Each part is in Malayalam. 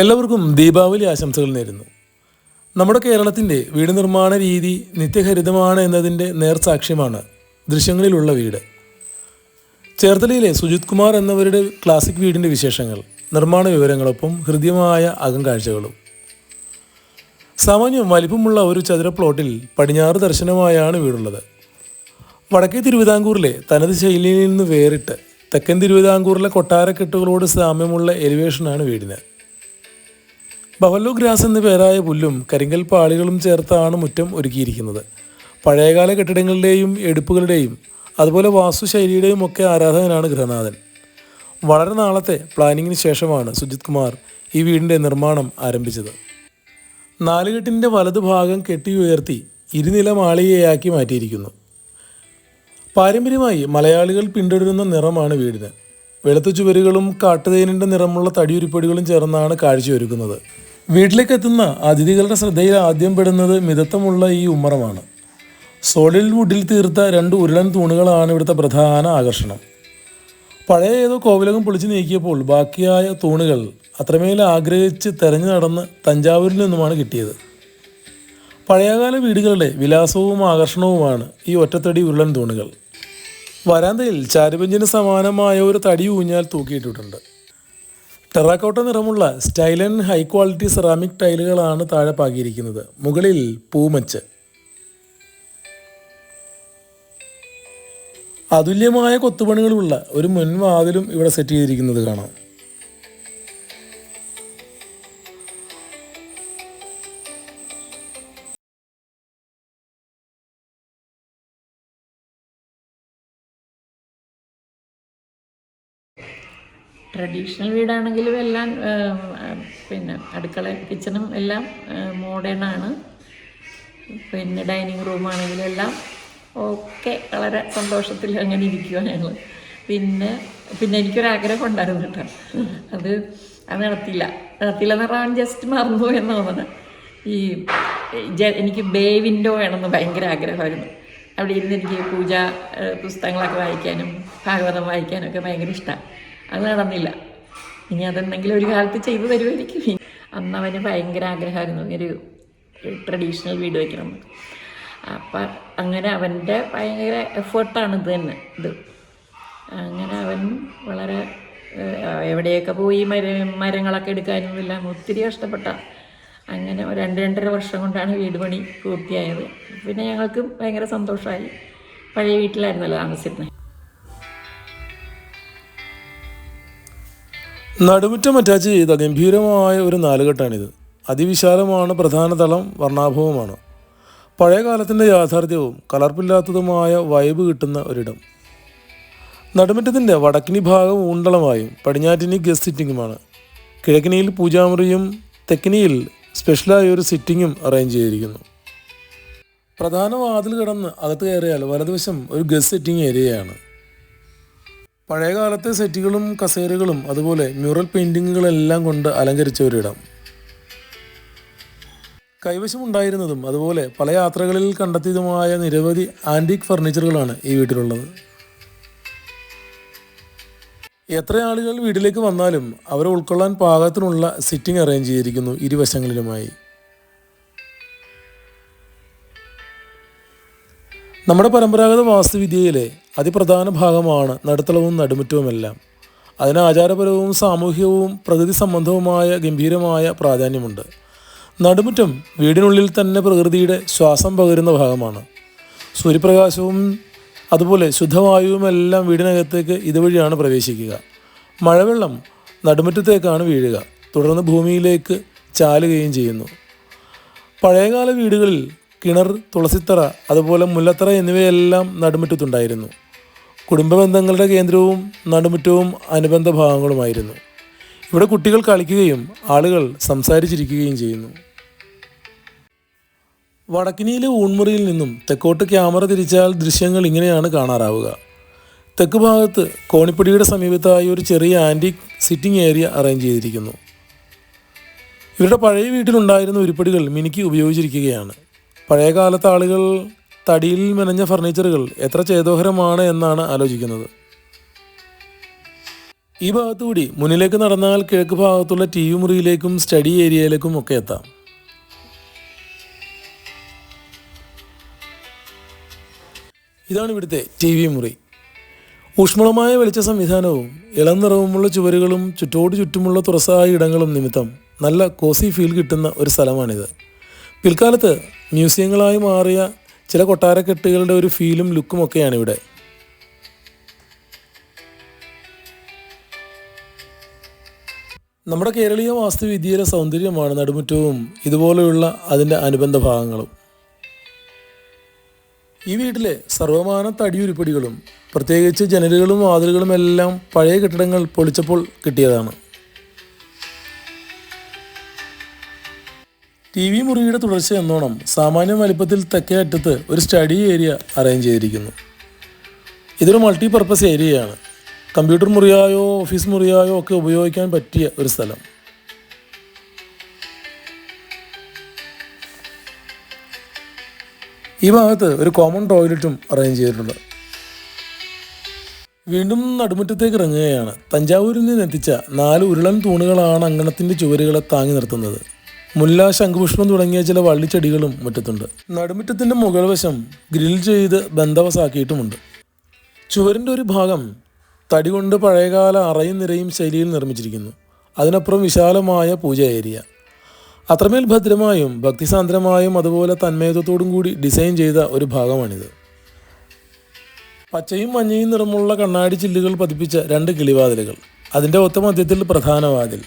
എല്ലാവർക്കും ദീപാവലി ആശംസകൾ നേരുന്നു. നമ്മുടെ കേരളത്തിന്റെ വീട് നിർമ്മാണ രീതി നിത്യഹരിതമാണ് എന്നതിന്റെ നേർസാക്ഷ്യമാണ് ദൃശ്യങ്ങളിലുള്ള വീട്. ചേർത്തലയിലെ സുജിത് കുമാർ എന്നവരുടെ ക്ലാസിക് വീടിന്റെ വിശേഷങ്ങൾ നിർമ്മാണ വിവരങ്ങളൊപ്പം ഹൃദ്യമായ അകംകാഴ്ചകളും. സാമാന്യം വലിപ്പമുള്ള ഒരു ചതുര പ്ലോട്ടിൽ പടിഞ്ഞാറ് ദർശനമായാണ് വീടുള്ളത്. വടക്കേ തിരുവിതാംകൂറിലെ തനത് ശൈലിയിൽ നിന്ന് വേറിട്ട് തെക്കൻ തിരുവിതാംകൂറിലെ കൊട്ടാരക്കെട്ടുകളോട് സാമ്യമുള്ള എലിവേഷനാണ് വീടിന്. ബഫല്ലോ ഗ്രാസ് എന്ന പേരായ പുല്ലും കരിങ്കൽ പാളികളും ചേർത്താണ് മുറ്റം ഒരുക്കിയിരിക്കുന്നത്. പഴയകാല കെട്ടിടങ്ങളുടെയും എടുപ്പുകളുടെയും അതുപോലെ വാസ്തുശൈലിയുടെയും ഒക്കെ ആരാധകനാണ് ഗൃഹനാഥൻ. വളരെ നാളത്തെ പ്ലാനിങ്ങിന് ശേഷമാണ് സുജിത് കുമാർ ഈ വീടിന്റെ നിർമ്മാണം ആരംഭിച്ചത്. നാലുകെട്ടിന്റെ വലതുഭാഗം കെട്ടി ഉയർത്തി ഇരുനില മാളികയാക്കി മാറ്റിയിരിക്കുന്നു. പാരമ്പര്യമായി മലയാളികൾ പിന്തുടരുന്ന നിറമാണ് വീടിന്. വെളുത്ത ചുവരുകളും കാട്ടുതേനിന്റെ നിറമുള്ള തടിയുരുപ്പടികളും ചേർന്നാണ് കാഴ്ചയൊരുക്കുന്നത്. വീട്ടിലേക്ക് എത്തുന്ന അതിഥികളുടെ ശ്രദ്ധയിൽ ആദ്യം പെടുന്നത് മിതത്വമുള്ള ഈ ഉമ്മറമാണ്. സോളിഡ് വുഡിൽ തീർത്ത രണ്ട് ഉരുളൻ തൂണുകളാണ് ഇവിടുത്തെ പ്രധാന ആകർഷണം. പഴയ ഏതോ കോവിലകം പൊളിച്ചു നീക്കിയപ്പോൾ ബാക്കിയായ തൂണുകൾ അത്രമേൽ ആഗ്രഹിച്ച് തെരഞ്ഞു നടന്ന് തഞ്ചാവൂരിൽ നിന്നുമാണ് കിട്ടിയത്. പഴയകാല വീടുകളുടെ വിലാസവും ആകർഷണവുമാണ് ഈ ഒറ്റത്തടി ഉരുളൻ തൂണുകൾ. വരാന്തയിൽ ചാരുപഞ്ചിന് സമാനമായ ഒരു തടി ഊഞ്ഞാൽ തൂക്കിയിട്ടിട്ടുണ്ട്. ടെറാക്കോട്ട നിറമുള്ള സ്റ്റൈലൻ ഹൈ ക്വാളിറ്റി സെറാമിക് ടൈലുകളാണ് താഴെ പാകിയിരിക്കുന്നത്. മുകളിൽ പൂമച്ച്. അതുല്യമായ കൊത്തുപണികളുള്ള ഒരു മുൻവാതിലും ഇവിടെ സെറ്റ് ചെയ്തിരിക്കുന്നത് കാണാം. ട്രഡീഷണൽ വീടാണെങ്കിലും എല്ലാം പിന്നെ അടുക്കള കിച്ചണും എല്ലാം മോഡേൺ ആണ്. പിന്നെ ഡൈനിങ് റൂമാണെങ്കിലും എല്ലാം ഒക്കെ വളരെ സന്തോഷത്തിൽ അങ്ങനെ ഇരിക്കുക ഞങ്ങൾ പിന്നെ പിന്നെ എനിക്കൊരാഗ്രഹം ഉണ്ടായിരുന്നു കേട്ടോ. അത് അത് നടത്തില്ല നടത്തില്ല എന്ന് പറഞ്ഞാൽ ജസ്റ്റ് മറന്നു എന്ന് തോന്നുന്നത് ഈ എനിക്ക് ബേ വിൻഡോ വേണമെന്ന് ഭയങ്കര ആഗ്രഹമായിരുന്നു. അവിടെ ഇരുന്ന് എനിക്ക് പൂജ പുസ്തകങ്ങളൊക്കെ വായിക്കാനും ഭാഗവതം വായിക്കാനൊക്കെ ഭയങ്കര ഇഷ്ടമാണ് അത് നടന്നില്ല. ഇനി അതെന്തെങ്കിലും ഒരു കാലത്ത് ചെയ്തു തരുമായിരിക്കും അന്ന് അവന് ഭയങ്കര ആഗ്രഹമായിരുന്നു. ഒരു ട്രഡീഷണൽ വീട് വയ്ക്കണം. അപ്പം അങ്ങനെ അവന്റെ ഭയങ്കര എഫേർട്ടാണ് ഇത് തന്നെ. ഇത്. അങ്ങനെ അവൻ വളരെ എവിടെയൊക്കെ പോയി മര മരങ്ങളൊക്കെ എടുക്കാനും എല്ലാം ഒത്തിരി കഷ്ടപ്പെട്ട. അങ്ങനെ രണ്ട് രണ്ടര വർഷം കൊണ്ടാണ് വീട് പണി പൂർത്തിയായത്. പിന്നെ ഞങ്ങൾക്ക് ഭയങ്കര സന്തോഷമായി പഴയ വീട്ടിലായിരുന്നല്ലോ താമസിച്ചിരുന്നത് നടുമുറ്റം അറ്റാച്ച് ചെയ്ത ഗംഭീരമായ ഒരു നാലുകെട്ടാണിത്. അതിവിശാലമാണ് പ്രധാന തലം വർണാഭവുമാണ്. പഴയ കാലത്തിന്റെ യാഥാർത്ഥ്യവും കലർപ്പില്ലാത്തതുമായ വൈബ് കിട്ടുന്ന ഒരിടം. നടുമുറ്റത്തിന്റെ വടക്കിനി ഭാഗം ഊണ്ടളമായും പടിഞ്ഞാറ്റിനി ഗസ്റ്റ് സിറ്റിങ്ങുമാണ് കിഴക്കിനിയിൽ പൂജാമുറിയും തെക്കിനിയിൽ സ്പെഷ്യലായ ഒരു സിറ്റിങ്ങും അറേഞ്ച് ചെയ്തിരിക്കുന്നു. പ്രധാന വാതിൽ കിടന്ന് അകത്ത് കയറിയാൽ വലതുവശം ഒരു ഗസ്റ്റ് സിറ്റിംഗ് ഏരിയയാണ് പഴയകാലത്തെ സെറ്റുകളും കസേരകളും അതുപോലെ മ്യൂറൽ പെയിന്റിങ്ങുകളെല്ലാം കൊണ്ട് അലങ്കരിച്ച ഒരിടം കൈവശം ഉണ്ടായിരുന്നതും അതുപോലെ പല യാത്രകളിൽ കണ്ടെത്തിയതുമായ നിരവധി ആന്റീക് ഫർണിച്ചറുകളാണ് ഈ വീട്ടിലുള്ളത്. എത്ര ആളുകൾ വീട്ടിലേക്ക് വന്നാലും അവരെ ഉൾക്കൊള്ളാൻ പാകത്തിനുള്ള സിറ്റിംഗ് അറേഞ്ച് ചെയ്തിരിക്കുന്നു ഇരുവശങ്ങളിലുമായി. നമ്മുടെ പരമ്പരാഗത വാസ്തുവിദ്യയിലെ അതിപ്രധാന ഭാഗമാണ് നടുത്തളവും നടുമുറ്റവുമെല്ലാം. അതിന് ആചാരപരവും സാമൂഹികവും പ്രകൃതി സംബന്ധവുമായ ഗംഭീരമായ പ്രാധാന്യമുണ്ട്. നടുമുറ്റം വീടിനുള്ളിൽ തന്നെ പ്രകൃതിയുടെ ശ്വാസം പകരുന്ന ഭാഗമാണ്. സൂര്യപ്രകാശവും അതുപോലെ ശുദ്ധവായുവുമെല്ലാം വീടിനകത്തേക്ക് ഇതുവഴിയാണ് പ്രവേശിക്കുക. മഴവെള്ളം നടുമുറ്റത്തേക്കാണ് വീഴുക. തുടർന്ന് ഭൂമിയിലേക്ക് ചാലുകയും ചെയ്യുന്നു. പഴയകാല വീടുകളിൽ കിണർ തുളസിത്തറ അതുപോലെ മുല്ലത്തറ എന്നിവയെല്ലാം നടുമുറ്റത്തുണ്ടായിരുന്നു. കുടുംബ ബന്ധങ്ങളുടെ കേന്ദ്രവും നടുമുറ്റവും അനുബന്ധ ഭാഗങ്ങളുമായിരുന്നു. ഇവിടെ കുട്ടികൾ കളിക്കുകയും ആളുകൾ സംസാരിച്ചിരിക്കുകയും ചെയ്യുന്നു. വടക്കിനിയിലെ ഊൺമുറിയിൽ നിന്നും തെക്കോട്ട് ക്യാമറ തിരിച്ചാൽ ദൃശ്യങ്ങൾ ഇങ്ങനെയാണ് കാണാറാവുക. തെക്ക് ഭാഗത്ത് കോണിപ്പടിയുടെ സമീപത്തായി ഒരു ചെറിയ ആന്റിക് സിറ്റിംഗ് ഏരിയ അറേഞ്ച് ചെയ്തിരിക്കുന്നു. ഇവരുടെ പഴയ വീട്ടിലുണ്ടായിരുന്ന ഉരുപ്പടികൾ മിനിക്ക് ഉപയോഗിച്ചിരിക്കുകയാണ്. പഴയ കാലത്തെ ആളുകൾ തടിയിൽ മെനഞ്ഞ ഫർണിച്ചറുകൾ എത്ര ചേതോഹരമാണ് എന്നാണ് ആലോചിക്കുന്നത്. ഈ ഭാഗത്തുകൂടി മുന്നിലേക്ക് നടന്നാൽ കിഴക്ക് ഭാഗത്തുള്ള ടി വി മുറിയിലേക്കും സ്റ്റഡി ഏരിയയിലേക്കും ഒക്കെ എത്താം. ഇതാണ് ഇവിടുത്തെ ടി വി മുറി. ഊഷ്മളമായ വെളിച്ച സംവിധാനവും ഇളം നിറവുമുള്ള ചുവരുകളും ചുറ്റോട് ചുറ്റുമുള്ള തുറസായ ഇടങ്ങളും നിമിത്തം നല്ല കോസി ഫീൽ കിട്ടുന്ന ഒരു സ്ഥലമാണിത്. പിൽക്കാലത്ത് മ്യൂസിയങ്ങളായി മാറിയ ചില കൊട്ടാരക്കെട്ടുകളുടെ ഒരു ഫീലും ലുക്കും ഒക്കെയാണ് ഇവിടെ നമ്മുടെ കേരളീയ വാസ്തുവിദ്യയിലെ സൗന്ദര്യമാണ് നടുമുറ്റവും ഇതുപോലെയുള്ള അതിന്റെ അനുബന്ധ ഭാഗങ്ങളും. ഈ വീട്ടിലെ സർവമാന തടിയുരുപ്പടികളും പ്രത്യേകിച്ച് ജനലുകളും വാതിലുകളും എല്ലാം പഴയ കെട്ടിടങ്ങൾ പൊളിച്ചപ്പോൾ കിട്ടിയതാണ്. ടി വി മുറിയുടെ തുടർച്ച എന്നോണം സാമാന്യ വലിപ്പത്തിൽ തെക്കേ അറ്റത്ത് ഒരു സ്റ്റഡി ഏരിയ അറേഞ്ച് ചെയ്തിരിക്കുന്നു. ഇതൊരു മൾട്ടി പർപ്പസ് ഏരിയയാണ്. കമ്പ്യൂട്ടർ മുറിയായോ ഓഫീസ് മുറിയായോ ഒക്കെ ഉപയോഗിക്കാൻ പറ്റിയ ഒരു സ്ഥലം. ഈ ഭാഗത്ത് ഒരു കോമൺ ടോയ്ലറ്റും അറേഞ്ച് ചെയ്തിട്ടുണ്ട്. വീണ്ടും നടുമുറ്റത്തേക്ക് ഇറങ്ങുകയാണ്. തഞ്ചാവൂരിൽ നിന്ന് എത്തിച്ച നാല് ഉരുളൻ തൂണുകളാണ് അങ്കണത്തിന്റെ ചുവരുകളെ താങ്ങി നിർത്തുന്നത്. മുല്ല ശംഖുപുഷ്പം തുടങ്ങിയ ചില വള്ളിച്ചെടികളും മുറ്റത്തുണ്ട്. നടുമുറ്റത്തിന്റെ മുകൾ വശം ഗ്രിൽ ചെയ്ത് ബന്ധവസാക്കിയിട്ടുമുണ്ട്. ചുവരിന്റെ ഒരു ഭാഗം തടി കൊണ്ട് പഴയകാല അറയും നിരയും ശൈലിയിൽ നിർമ്മിച്ചിരിക്കുന്നു. അതിനപ്പുറം വിശാലമായ പൂജ ഏരിയ. അത്രമേൽ ഭദ്രമായും ഭക്തിസാന്ദ്രമായും അതുപോലെ തന്മയത്വത്തോടും കൂടി ഡിസൈൻ ചെയ്ത ഒരു ഭാഗമാണിത്. പച്ചയും മഞ്ഞയും നിറമുള്ള കണ്ണാടി ചില്ലുകൾ പതിപ്പിച്ച രണ്ട് കിളിവാതിലുകൾ. അതിന്റെ ഒത്തമധ്യത്തിൽ പ്രധാന വാതിൽ.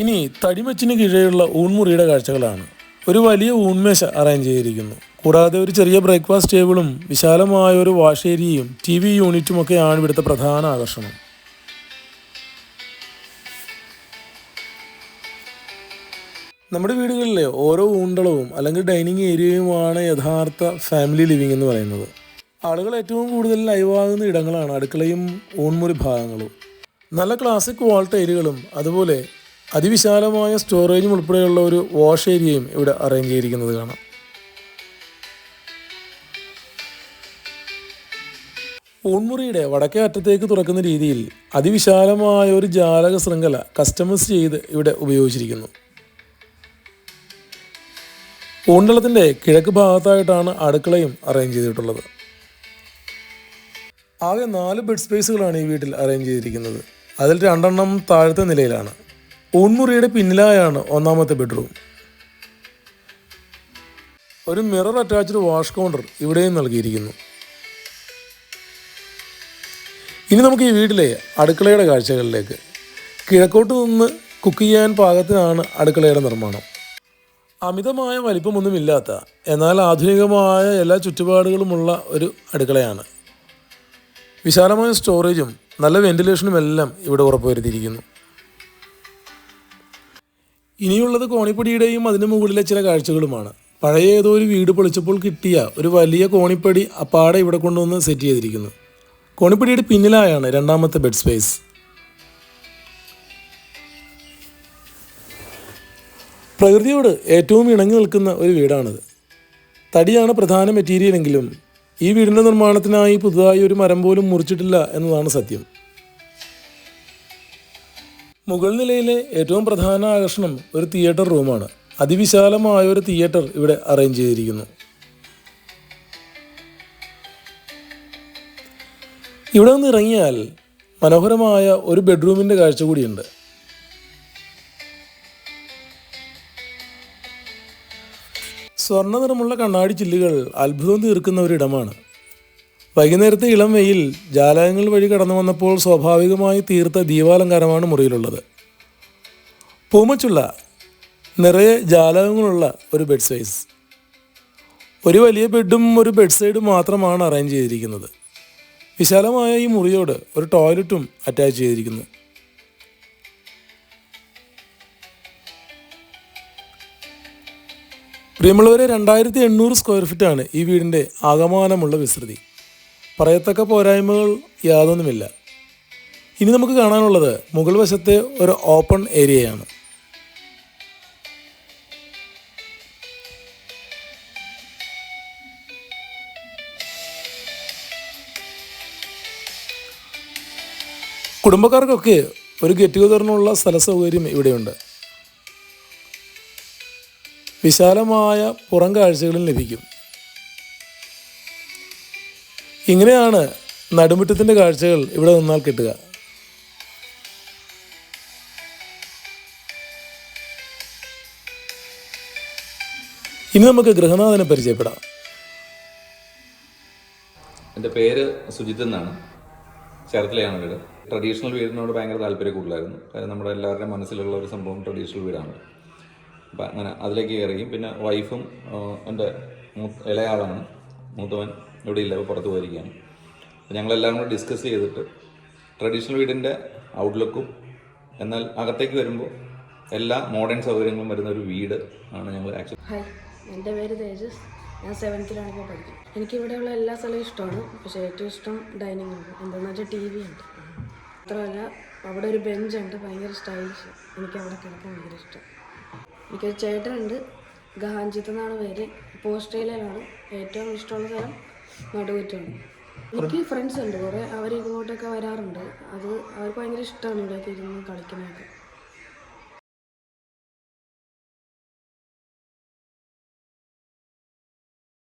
ഇനി തടിമച്ചിന് കീഴെയുള്ള ഊൺമുറിയുടെ കാഴ്ചകളാണ്. ഒരു വലിയ ഊൺമേശ അറേഞ്ച് ചെയ്തിരിക്കുന്നു. കൂടാതെ ഒരു ചെറിയ ബ്രേക്ക്ഫാസ്റ്റ് ടേബിളും വിശാലമായ ഒരു വാഷ് ഏരിയയും ടി വി യൂണിറ്റും ഒക്കെയാണ് ഇവിടുത്തെ പ്രധാന ആകർഷണം. നമ്മുടെ വീടുകളിലെ ഓരോ ഊണ്ടളവും അല്ലെങ്കിൽ ഡൈനിങ് ഏരിയയുമാണ് യഥാർത്ഥ ഫാമിലി ലിവിംഗ് എന്ന് പറയുന്നത്. ആളുകൾ ഏറ്റവും കൂടുതൽ ലൈവാകുന്ന ഇടങ്ങളാണ് അടുക്കളയും ഊൺമുറി ഭാഗങ്ങളും. നല്ല ക്ലാസിക് വാൾ ടൈലുകളും അതുപോലെ അതിവിശാലമായ സ്റ്റോറേജും ഉൾപ്പെടെയുള്ള ഒരു വാഷ് ഏരിയയും ഇവിടെ അറേഞ്ച് ചെയ്തിരിക്കുന്നത് കാണാം. ഊൺമുറിയുടെ വടക്കേ അറ്റത്തേക്ക് തുറക്കുന്ന രീതിയിൽ അതിവിശാലമായ ഒരു ജാലക ശൃംഖല കസ്റ്റമൈസ് ചെയ്ത് ഇവിടെ ഉപയോഗിച്ചിരിക്കുന്നു. ഊണ്ടളത്തിന്റെ കിഴക്ക് ഭാഗത്തായിട്ടാണ് അടുക്കളയും അറേഞ്ച് ചെയ്തിട്ടുള്ളത്. ആകെ നാല് ബെഡ് സ്പേസുകളാണ് ഈ വീട്ടിൽ അറേഞ്ച് ചെയ്തിരിക്കുന്നത്. അതിൽ രണ്ടെണ്ണം താഴത്തെ നിലയിലാണ്. ഊൺമുറിയുടെ പിന്നിലായാണ് ഒന്നാമത്തെ ബെഡ്റൂം ഒരു മിറർ അറ്റാച്ച്ഡ് വാഷ് കൗണ്ടർ ഇവിടെയും നൽകിയിരിക്കുന്നു. ഇനി നമുക്ക് ഈ വീട്ടിലെ അടുക്കളയുടെ കാഴ്ചകളിലേക്ക്. കിഴക്കോട്ട് നിന്ന് കുക്ക് ചെയ്യാൻ പാകത്തിനാണ് അടുക്കളയുടെ നിർമ്മാണം. അമിതമായ വലിപ്പമൊന്നുമില്ലാത്ത എന്നാൽ ആധുനികമായ എല്ലാ ചുറ്റുപാടുകളുമുള്ള ഒരു അടുക്കളയാണ്. വിശാലമായ സ്റ്റോറേജും നല്ല വെന്റിലേഷനും എല്ലാം ഇവിടെ ഉറപ്പുവരുത്തിയിരിക്കുന്നു. ഇനിയുള്ളത് കോണിപ്പടിയുടെയും അതിന് മുകളിലെ ചില കാഴ്ചകളുമാണ്. പഴയ ഏതോ ഒരു വീട് പൊളിച്ചപ്പോൾ കിട്ടിയ ഒരു വലിയ കോണിപ്പടി അപ്പാടെ ഇവിടെ കൊണ്ടുവന്ന് സെറ്റ് ചെയ്തിരിക്കുന്നു. കോണിപ്പടിയുടെ പിന്നിലായാണ് രണ്ടാമത്തെ ബെഡ് സ്പേസ്. പ്രകൃതിയോട് ഏറ്റവും ഇണങ്ങി നിൽക്കുന്ന ഒരു വീടാണിത്. തടിയാണ് പ്രധാന മെറ്റീരിയലെങ്കിലും ഈ വീടിന്റെ നിർമ്മാണത്തിനായി പുതുതായി ഒരു മരം പോലും മുറിച്ചിട്ടില്ല എന്നതാണ് സത്യം. മുകൾ നിലയിലെ ഏറ്റവും പ്രധാന ആകർഷണം ഒരു തിയേറ്റർ റൂമാണ്. അതിവിശാലമായ ഒരു തിയേറ്റർ ഇവിടെ അറേഞ്ച് ചെയ്തിരിക്കുന്നു. ഇവിടെ നിന്ന് ഇറങ്ങിയാൽ മനോഹരമായ ഒരു ബെഡ്റൂമിന്റെ കാഴ്ച കൂടിയുണ്ട്. സ്വർണ നിറമുള്ള കണ്ണാടി ചില്ലുകൾ അത്ഭുതം തീർക്കുന്ന ഒരിടമാണ് വൈകുന്നേരത്തെ ഇളം വെയിൽ ജാലകങ്ങൾ വഴി കടന്നു വന്നപ്പോൾ സ്വാഭാവികമായി തീർത്ത ദീപാലങ്കാരമാണ് മുറിയിലുള്ളത്. പൂമച്ചുള്ള നിറയെ ജാലകങ്ങളുള്ള ഒരു ബെഡ് സൈസ് ഒരു വലിയ ബെഡും ഒരു ബെഡ് സൈഡും മാത്രമാണ് അറേഞ്ച് ചെയ്തിരിക്കുന്നത്. വിശാലമായ ഈ മുറിയോട് ഒരു ടോയ്ലറ്റും അറ്റാച്ച് ചെയ്തിരിക്കുന്നു. പ്രിയമുള്ളവരെ രണ്ടായിരത്തി എണ്ണൂറ് സ്ക്വയർ ഫീറ്റാണ് ഈ വീടിന്റെ ആകമാനമുള്ള വിസ്തൃതി. പറയത്തക്ക പോരായ്മകൾ യാതൊന്നുമില്ല. ഇനി നമുക്ക് കാണാനുള്ളത് മുകൾ വശത്തെ ഒരു ഓപ്പൺ ഏരിയയാണ്. കുടുംബക്കാർക്കൊക്കെ ഒരു ഗെറ്റ് ടുഗദറിനുള്ള സ്ഥല സൗകര്യം ഇവിടെയുണ്ട്. വിശാലമായ പുറം കാഴ്ചകളും ലഭിക്കും. ഇങ്ങനെയാണ് നടുമുറ്റത്തിന്റെ കാഴ്ചകൾ ഇവിടെ നിന്നാൽ കിട്ടുക. ഇനി നമുക്ക് ഗൃഹനാഥനെ പരിചയപ്പെടാം. എന്റെ പേര് സുജിത് എന്നാണ്. ചേർത്തലയാണ് വീട്. ട്രഡീഷണൽ വീടിനോട് ഭയങ്കര താല്പര്യം കൂടുതലായിരുന്നു. കാര്യം നമ്മുടെ എല്ലാവരുടെയും മനസ്സിലുള്ള ഒരു സംഭവം ട്രഡീഷണൽ വീടാണ്. അപ്പം അങ്ങനെ അതിലേക്ക് കയറുകയും പിന്നെ വൈഫും എന്റെ ഇളയാളാണ് മൂത്തവൻ ഇവിടെ ഇല്ല പുറത്ത് പോയിരിക്കുകയാണ്. അപ്പോൾ ഞങ്ങളെല്ലാം കൂടി ഡിസ്കസ് ചെയ്തിട്ട് ട്രഡീഷണൽ വീടിന്റെ ഔട്ട്ലുക്കും എന്നാൽ അകത്തേക്ക് വരുമ്പോൾ എല്ലാ മോഡേൺ സൗകര്യങ്ങളും വരുന്ന ഒരു വീട് ആണ് ഞങ്ങൾ ആക്ച്വലി ഹായ് എന്റെ പേര് തേജസ്. ഞാൻ സെവൻത്തിലാണ് ഇപ്പോൾ എനിക്ക് ഇവിടെയുള്ള എല്ലാ സ്ഥലവും ഇഷ്ടമാണ്. പക്ഷേ ഏറ്റവും ഇഷ്ടം ഡൈനിങ് ആണ്. എന്താണെന്ന് വെച്ചാൽ ടി വി ഉണ്ട് മാത്രമല്ല അവിടെ ഒരു ബെഞ്ച് ഉണ്ട്. ഭയങ്കര സ്റ്റൈലിഷ് എനിക്ക് അവിടെ കിടക്കാൻ ഭയങ്കര ഇഷ്ടം. എനിക്കൊരു ചേട്ടനുണ്ട്. ഗഹാഞ്ചിത്ത് എന്നാണ് പേര്. ഇപ്പോൾ ഓസ്ട്രേലിയയിലാണ് ഏറ്റവും ഇഷ്ടമുള്ള സ്ഥലം നടുകുറ്റമാണ് എനിക്ക് ഫ്രണ്ട്സ് ഉണ്ട്. കുറേ അവർ ഇങ്ങോട്ടൊക്കെ വരാറുണ്ട്. അത് അവർക്ക് ഭയങ്കര ഇഷ്ടമാണ് ഇവിടെയൊക്കെ ഇരുന്ന് കളിക്കുന്നതൊക്കെ.